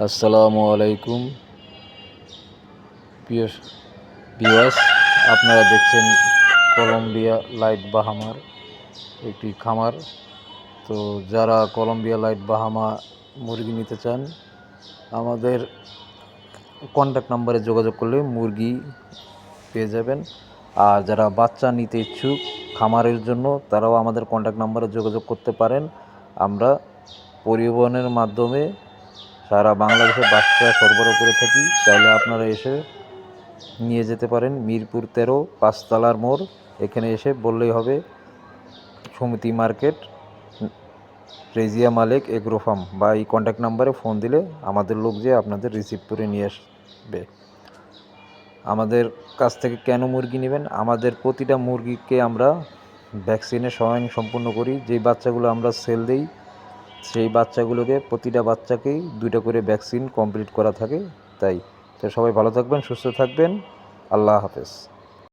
আসসালামু আলাইকুম। প্রিয় আপনারা দেখছেন কলম্বিয়া লাইট বাহামার একটি খামার। তো যারা কলম্বিয়া লাইট বাহামা মুরগি নিতে চান, আমাদের কন্ট্যাক্ট নাম্বারে যোগাযোগ করলে মুরগি পেয়ে যাবেন। আর যারা বাচ্চা নিতে ইচ্ছুক খামারের জন্য, তারাও আমাদের কন্ট্যাক্ট নাম্বারে যোগাযোগ করতে পারেন। আমরা পরিবহনের মাধ্যমে সারা বাংলাদেশে বাচ্চা সরবরাহ করে থাকি চাইলে আপনারা এসে নিয়ে যেতে পারেন। মিরপুর তেরো, পাঁচতলার মোড়, এখানে এসে বললেই হবে, সমিতি market, Razia Malik agro farm. বা এই কন্ট্যাক্ট নাম্বারে ফোন দিলে আমাদের লোক যে আপনাদের রিসিভ করে নিয়ে আসবে। আমাদের কাছ থেকে কেন মুরগি নেবেন? আমাদের প্রতিটা মুরগিকে আমরা ভ্যাকসিনে স্বয়ং সম্পূর্ণ করি। যেই বাচ্চাগুলো আমরা সেল দিই সেই বাচ্চাগুলোকে প্রতিটা বাচ্চাকেই দুইটা করে ভ্যাকসিন কমপ্লিট করা থাকে। তাই তো সবাই ভালো থাকবেন, সুস্থ থাকবেন। আল্লাহ হাফেজ।